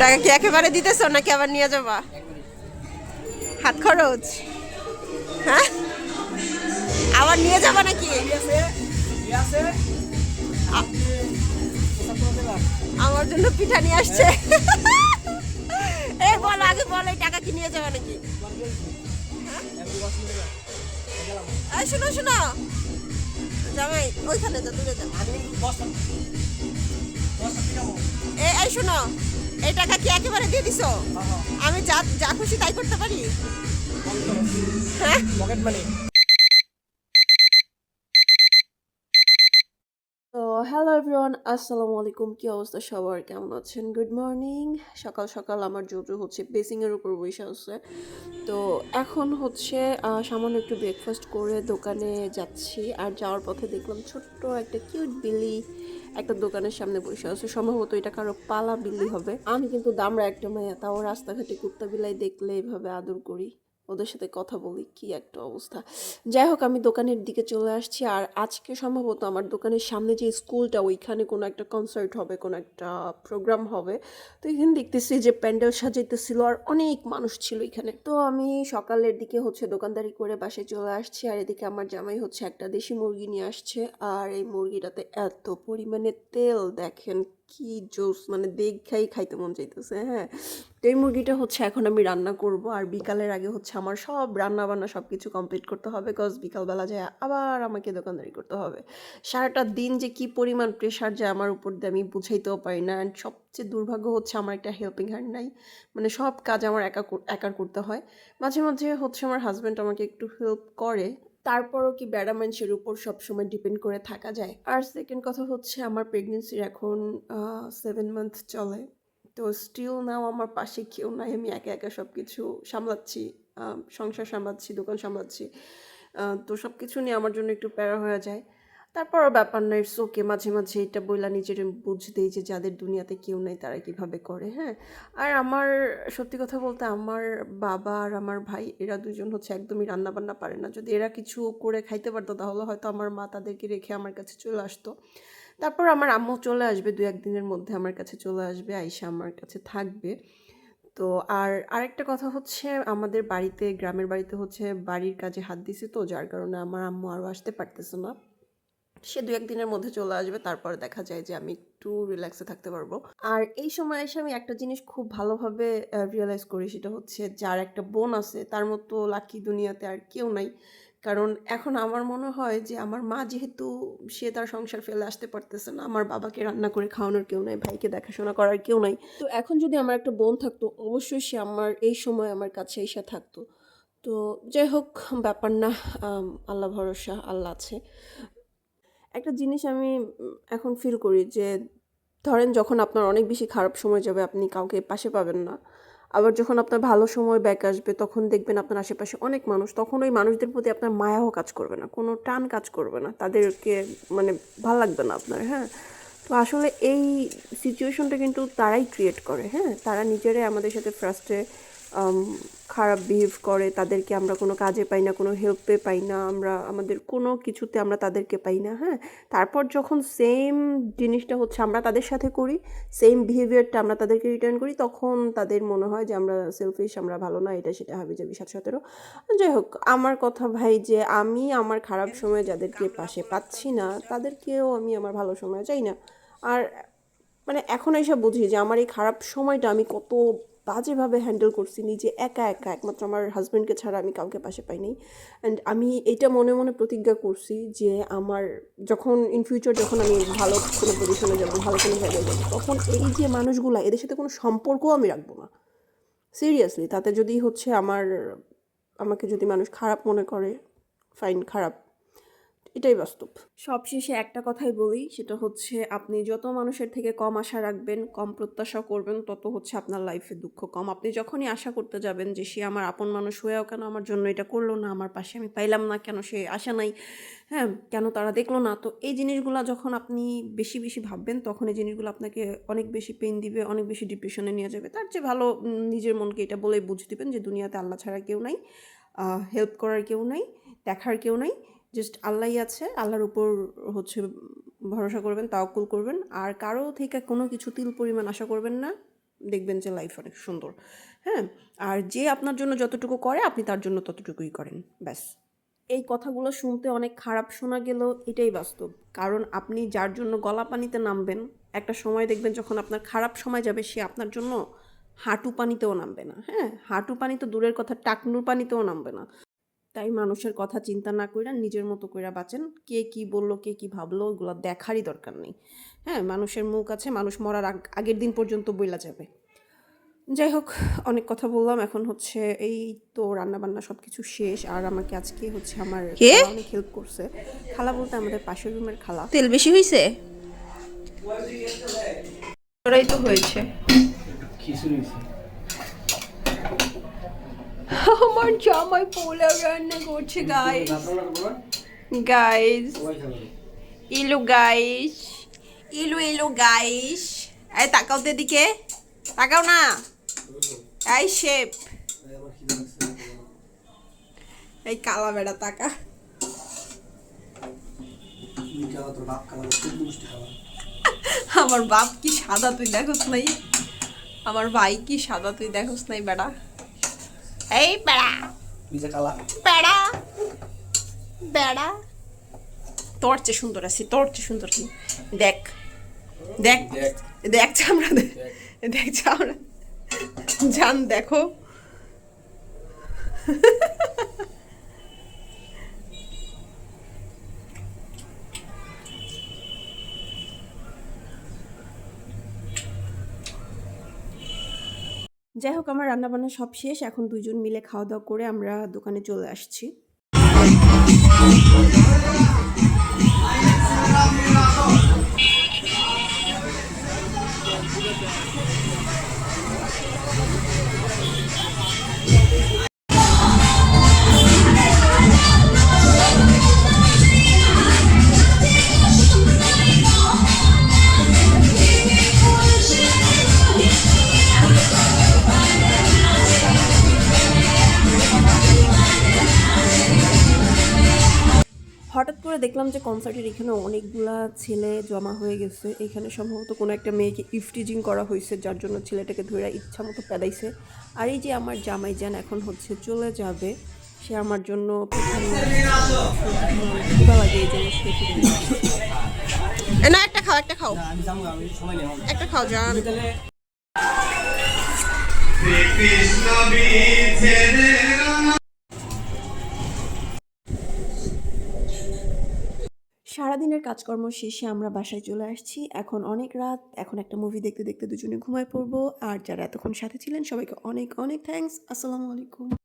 টাকা কি একেবারে দিতেছ নাকি আবার নিয়ে যাবা? হাত খরচ? হ্যাঁ? আবার নিয়ে যাবা নাকি? আমার জন্য পিঠা নিয়ে আসছে। এই বল আগে বল এই টাকা কি নিয়ে যাবা নাকি? এই শোনো শোনো। জামাই ওইখানে যা দূরে যা। এই শোনো। এই টাকা কি একেবারে দিয়ে দিছো? আমি যা যা খুশি তাই করতে পারি। হ্যাঁ? Pocket money. হ্যালো এভরিওয়ান আসসালামু আলাইকুম কী অবস্থা? সবার কেমন আছেন? গুড মর্নিং সকাল সকাল আমার জোজো হচ্ছে বেসিংয়ের উপর বসে আছে। তো এখন হচ্ছে সামান্য একটু ব্রেকফাস্ট করে দোকানে যাচ্ছি। আর যাওয়ার পথে দেখলাম ছোট্ট একটা কিউট বিলি একটা দোকানের সামনে বসে আছে। সম্ভবত এটা কারও পালা বিলি হবে। আমি কিন্তু দামরা একটা মেয়ে তাও রাস্তাঘাটে কুত্তা বিলাই দেখলে এইভাবে আদর করি। ওদের সাথে কথা বলি, কি একটা অবস্থা। যাই হোক, আমি দোকানের দিকে চলে আসছি, আর আজকে সম্ভবত আমার দোকানের সামনে যে স্কুলটা, ওইখানে কোনো একটা কনসার্ট হবে, কোনো একটা প্রোগ্রাম হবে। তো এখানে দেখতেছি যে প্যান্ডেল সাজাইতেছিল, আর অনেক মানুষ ছিল এখানে। তো আমি সকালের দিকে হচ্ছে দোকানদারি করে বাসে চলে আসছি, আর এদিকে আমার জামাই হচ্ছে একটা দেশি মুরগি নিয়ে আসছে, আর এই মুরগিটাতে এত পরিমাণে তেল, দেখেন কি জোস মানে দেখাই খাইতে মন চাইতেছে হ্যাঁ। তো এই মুরগিটা হচ্ছে এখন আমি রান্না করব আর বিকালের আগে হচ্ছে আমার সব রান্না বান্না সব কিছু কমপ্লিট করতে হবে বিকজ বিকালবেলা যায় আবার আমাকে দোকানদারি করতে হবে। সারাটা দিন যে কি পরিমাণ প্রেশার যায় আমার উপর দিয়ে আমি বুঝাইতেও পারি না অ্যান্ড সবচেয়ে দুর্ভাগ্য হচ্ছে আমার একটা হেল্পিং হ্যান্ড নাই। মানে সব কাজ আমার একা কর- একার করতে হয়। মাঝে মাঝে হচ্ছে আমার হাজব্যান্ড আমাকে একটু হেল্প করে তারপরও কি ব্যারামেন্সের উপর সবসময় ডিপেন্ড করে থাকা যায়? আর সেকেন্ড কথা হচ্ছে আমার প্রেগনেন্সির এখন সেভেন মান্থ চলে। তো স্টিল নাও আমার পাশে কেউ নাই, আমি একা একা সব কিছু সামলাচ্ছি সংসার সামলাচ্ছি, দোকান সামলাচ্ছি। তো সব কিছু নিয়ে আমার জন্য একটু প্যারা হয়ে যায়। তারপরও ব্যাপার নাই ওকে মাঝে মাঝে এটা বইলা নিজের বুঝতেই যে যাদের দুনিয়াতে কেউ নেই তারা কীভাবে করে হ্যাঁ? আর আমার, সত্যি কথা বলতে আমার বাবা আর আমার ভাই, এরা দুজন হচ্ছে একদমই রান্না বান্না পারে না। যদি এরা কিছু করে খাইতে পারতো, তাহলে হয়তো আমার মা তাদেরকে রেখে আমার কাছে চলে আসতো। তারপর আমার আম্মু চলে আসবে দু একদিনের মধ্যে আমার কাছে চলে আসবে আইসা আমার কাছে থাকবে। তো আর আরেকটা কথা হচ্ছে, আমাদের বাড়িতে, গ্রামের বাড়িতে হচ্ছে বাড়ির কাজে হাত দিছে তো, যার কারণে আমার আম্মু আরও আসতে পারতেছে না। সে দু একদিনের মধ্যে চলে আসবে, তারপর দেখা যায় যে আমি একটু রিল্যাক্সে থাকতে পারব। আর এই সময় এসে আমি একটা জিনিস খুব ভালোভাবে রিয়েলাইজ করি, সেটা হচ্ছে যার একটা বোন আছে, তার মতো লাকি দুনিয়াতে আর কেউ নাই। কারণ এখন আমার মনে হয় যে আমার মা যেহেতু, সে তার সংসার ফেলে আসতে পারতেছে না, আমার বাবাকে রান্না করে খাওয়ানোর কেউ নাই, ভাইকে দেখাশোনা করার কেউ নাই। তো এখন যদি আমার একটা বোন থাকতো, অবশ্যই সে আমার, এই সময় আমার কাছে এসে থাকতো। তো যাই হোক, ব্যাপার না আল্লাহ ভরসা, আল্লাহ আছে। একটা জিনিস আমি এখন ফিল করি যে, ধরেন যখন আপনার অনেক বেশি খারাপ সময় যাবে, আপনি কাউকে পাশে পাবেন না। আবার যখন আপনার ভালো সময় ব্যাক আসবে, তখন দেখবেন আপনার আশেপাশে অনেক মানুষ, তখন ওই মানুষদের প্রতি আপনার মায়াও কাজ করবে না, কোনো টান কাজ করবে না। তাদেরকে মানে ভালো লাগবে না আপনার হ্যাঁ? তো আসলে এই সিচুয়েশনটা কিন্তু তারাই ক্রিয়েট করে হ্যাঁ? তারা নিজেরাই আমাদের সাথে ফার্স্টে খারাপ বিহেভ করে, তাদেরকে আমরা কোনো কাজে পাই না, কোনো হেল্পে পাই না, আমরা, আমাদের কোনো কিছুতে আমরা তাদেরকে পাই না হ্যাঁ? তারপর যখন সেম জিনিসটা হচ্ছে আমরা তাদের সাথে করি সেম বিহেভিয়ারটা আমরা তাদেরকে রিটার্ন করি, তখন তাদের মনে হয় যে আমরা সেলফিশ আমরা ভালো না, এটা সেটা হবে যে বিশাল সতেরো। যাই হোক, আমার কথা ভাই যে আমি আমার খারাপ সময় যাদেরকে পাশে পাচ্ছি না, তাদেরকেও আমি আমার ভালো সময় চাই না। আর মানে এখন এসে বুঝি যে আমার এই খারাপ সময়টা আমি কত বাজেভাবে হ্যান্ডেল করছি, নিজে একা একা, একমাত্র আমার হাজব্যান্ডকে ছাড়া আমি কাউকে পাশে পাই পাইনি। অ্যান্ড আমি এটা মনে মনে প্রতিজ্ঞা করছি যে আমার যখন ইন ফিউচার যখন আমি ভালো কোনো পজিশনে যাব, ভালো কোনো জায়গায় যাব, তখন এই যে মানুষগুলো, এদের সাথে কোনো সম্পর্কও আমি রাখব না। সিরিয়াসলি তাতে যদি হচ্ছে আমার, আমাকে যদি মানুষ খারাপ মনে করে ফাইন খারাপ। এটাই বাস্তব। সবশেষে একটা কথাই বলি, সেটা হচ্ছে আপনি যত মানুষের থেকে কম আশা রাখবেন, কম প্রত্যাশা করবেন, তত হচ্ছে আপনার লাইফে দুঃখ কম। আপনি যখনই আশা করতে যাবেন যে সে আমার আপন মানুষ হয়েও কেন আমার জন্য এটা করল না, আমার পাশে আমি পাইলাম না, কেন সে আশা নাই হ্যাঁ কেন তারা দেখল না, তো এই জিনিসগুলো যখন আপনি বেশি বেশি ভাববেন, তখন এই জিনিসগুলো আপনাকে অনেক বেশি পেন দিবে, অনেক বেশি ডিপ্রেশনে নিয়ে যাবে। তার চেয়ে ভালো নিজের মনকে এটা বলেই বুঝ দিবেন যে দুনিয়াতে আল্লাহ ছাড়া কেউ নাই হেল্প করার কেউ নাই, দেখার কেউ নাই জাস্ট আল্লাহই আছে, আল্লাহর উপর হচ্ছে ভরসা করবেন তাওকুল করবেন। আর কারও থেকে কোনো কিছু তিল পরিমাণ আশা করবেন না। দেখবেন যে লাইফ অনেক সুন্দর। হ্যাঁ? আর যে আপনার জন্য যতটুকু করে, আপনি তার জন্য ততটুকুই করেন। ব্যাস। এই কথাগুলো শুনতে অনেক খারাপ শোনা গেলেও এটাই বাস্তব। কারণ আপনি যার জন্য গলা পানিতে নামবেন, একটা সময় দেখবেন যখন আপনার খারাপ সময় যাবে, সে আপনার জন্য হাঁটু পানিতেও নামবে না। হ্যাঁ? হাঁটু পানি তো দূরের কথা, টাকনুর পানিতেও নামবে না। তাই মানুষের কথা চিন্তা না কইরা নিজের মতো কইরা বাঁচেন। কে কি বলল কে কি ভাবলো ওগুলো দেখারই দরকার নেই। হ্যাঁ মানুষের মুখ আছে মানুষ মরার আগ- আগের দিন পর্যন্ত বইলা যাবে। যাই হোক অনেক কথা বললাম। এখন হচ্ছে এই তো রান্না বান্না সব কিছু শেষ। আর আমাকে আজকে হচ্ছে আমার অনেক হেল্প করছে। খালা বলতে আমাদের পাশের রুমের খালা। তেল বেশি হয়েছে ওরাই তো হয়েছে। খিচুড়ি হয়েছে। আমার জামাই পোলাও রান্না করছে গাইস গাইস ইলু গাইস ইলু ইলু গাইস এই, তাকাও তো এদিকে। তাকাও না। এই, শেপ। এই, কালা বেড়া, তাকা। আমার বাপ কি সাদা তুই দেখোস নাই? আমার ভাই কি সাদা তুই দেখোস নাই, বেড়া? এই বেড়া। নিজে কালা। বেড়া। বেড়া। তোর চেয়ে সুন্দর আছি তোর চেয়ে সুন্দর কি? দেখ দেখ দেখ। দেখ চামড়া দেখ চামড়া। জান দেখো। যাই হোক আমার রান্নাবান্না সব শেষ। এখন দুজন মিলে খাওয়া দাওয়া করে আমরা দোকানে চলে আসছি। করে দেখলাম যে কনসার্টের এখানে অনেকগুলা ছেলে জমা হয়ে গেছে। এখানে সম্ভবত কোনো একটা মেয়েকে ইফটিজিং করা হয়েছে যার জন্য ছেলেটাকে ধরে ইচ্ছা মতো পেদাইছে। আর এই যে আমার জামাই যান এখন হচ্ছে চলে যাবে সে আমার জন্য না একটা খাও একটা খাও। না আমি যাব আমি সময় নেই আমার একটা খাও জান। তাহলে কাজকর্ম শেষে আমরা বাসায় চলে আসছি। এখন অনেক রাত, এখন একটা মুভি দেখতে দেখতে দুজনে ঘুমায় পড়ব। আর যারা এতক্ষণ সাথে ছিলেন, সবাইকে অনেক অনেক থ্যাংকস আসসালামু আলাইকুম।